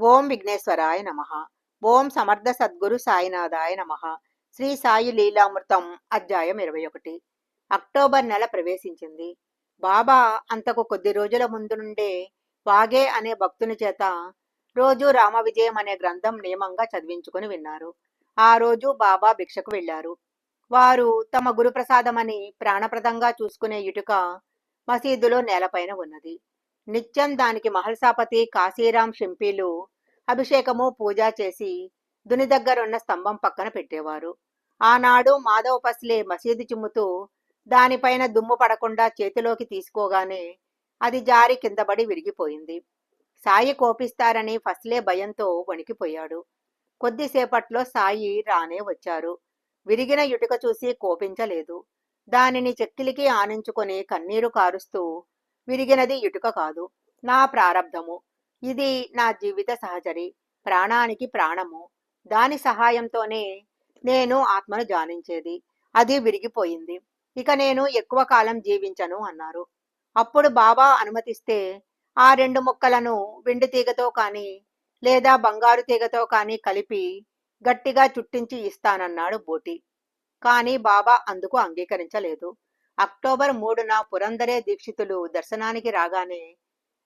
ఓం విఘ్నేశ్వరాయ నమ. ఓం సమర్థ సద్గురు సాయినాథాయ నమ. శ్రీ సాయి లీలామృతం అధ్యాయం ఇరవై ఒకటి. అక్టోబర్ నెల ప్రవేశించింది. బాబా అంతకు కొద్ది రోజుల ముందు నుండే వాగే అనే భక్తుని చేత రోజు రామ విజయం అనే గ్రంథం నియమంగా చదివించుకుని విన్నారు. ఆ రోజు బాబా భిక్షకు వెళ్ళారు వారు తమ గురుప్రసాదమని ప్రాణప్రదంగా చూసుకునే ఇటుక మసీదులో నేలపైన ఉన్నది. నిత్యం దానికి మహల్సాపతి కాశీరాం షింపీలు అభిషేకము పూజ చేసి దుని దగ్గరున్న స్తంభం పక్కన పెట్టేవారు. ఆనాడు మాధవ పస్లే మసీదు చిమ్ముతూ దానిపైన దుమ్ము పడకుండా చేతిలోకి తీసుకోగానే అది జారి కిందబడి విరిగిపోయింది. సాయి కోపిస్తారని ఫస్లే భయంతో వణికిపోయాడు. కొద్దిసేపట్లో సాయి రానే వచ్చారు. విరిగిన ఇటుక చూసి కోపించలేదు. దానిని చెక్కిలికి ఆనించుకొని కన్నీరు కారుస్తూ విరిగినది ఇటుక కాదు. నా ప్రారబ్ధము ఇది నా జీవిత సహచరి ప్రాణానికి ప్రాణము. దాని సహాయంతోనే నేను ఆత్మను జానించేది అది విరిగిపోయింది. ఇక నేను ఎక్కువ కాలం జీవించను అన్నారు. అప్పుడు బాబా అనుమతిస్తే ఆ రెండు ముక్కలను వెండి తీగతో కానీ లేదా బంగారు తీగతో కానీ కలిపి గట్టిగా చుట్టించి ఇస్తానన్నాడు బోటి. కానీ బాబా అందుకు అంగీకరించలేదు. అక్టోబర్ మూడున పురందరే దీక్షితులు దర్శనానికి రాగానే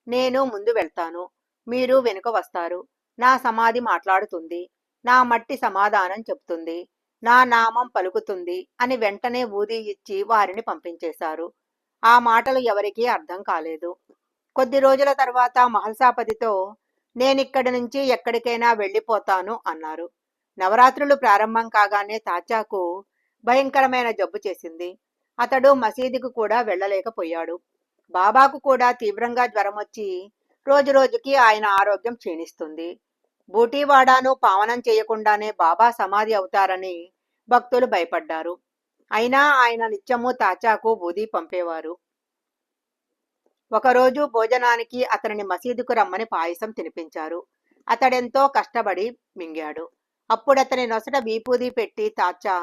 నేను ముందు వెళ్తాను. మీరు వెనుక వస్తారు. నా సమాధి మాట్లాడుతుంది. నా మట్టి సమాధానం చెప్తుంది నా నామం పలుకుతుంది అని వెంటనే ఊది ఇచ్చి వారిని పంపించేశారు. ఆ మాటలు ఎవరికీ అర్థం కాలేదు. కొద్ది రోజుల తర్వాత మహల్సాపతితో నేనిక్కడి నుంచి ఎక్కడికైనా వెళ్ళిపోతాను అన్నారు. నవరాత్రులు ప్రారంభం కాగానే తాచాకు భయంకరమైన జబ్బు చేసింది. అతడు మసీదుకు కూడా వెళ్ళలేకపోయాడు. బాబాకు కూడా తీవ్రంగా జ్వరం వచ్చి రోజు రోజుకి ఆయన ఆరోగ్యం క్షీణిస్తుంది. బూటీవాడాను పావనం చేయకుండానే బాబా సమాధి అవుతారని భక్తులు భయపడ్డారు. అయినా ఆయన నిత్యము తాచాకు బూది పంపేవారు. ఒకరోజు భోజనానికి అతనిని మసీదుకు రమ్మని పాయసం తినిపించారు. అతడెంతో కష్టపడి మింగాడు. అప్పుడతని నొసట బీపూది పెట్టి తాచా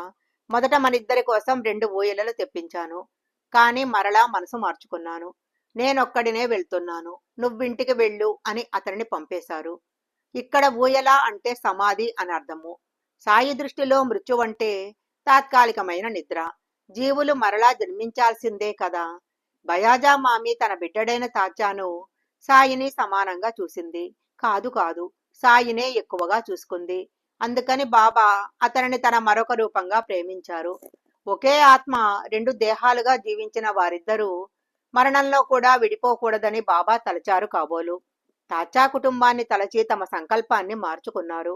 మొదట మనిద్దరి కోసం రెండు ఊయలలు తెప్పించాను. కానీ మరలా మనసు మార్చుకున్నాను. నేనొక్కడినే వెళ్తున్నాను. నువ్వింటికి వెళ్ళు అని అతనిని పంపేశారు. ఇక్కడ ఊయల అంటే సమాధి అని అర్థము. సాయి దృష్టిలో మృత్యువంటే తాత్కాలికమైన నిద్ర. జీవులు మరలా జన్మించాల్సిందే కదా. బయాజా మామి తన బిడ్డడైన తాచాను సాయిని సమానంగా చూసింది. కాదు కాదు సాయినే ఎక్కువగా చూసుకుంది. అందుకని బాబా అతనిని తన మరొక రూపంగా ప్రేమించారు. ఒకే ఆత్మ రెండు దేహాలుగా జీవించిన వారిద్దరూ మరణంలో కూడా విడిపోకూడదని బాబా తలచారు కాబోలు. తాచా కుటుంబాన్ని తలచి తమ సంకల్పాన్ని మార్చుకున్నారు.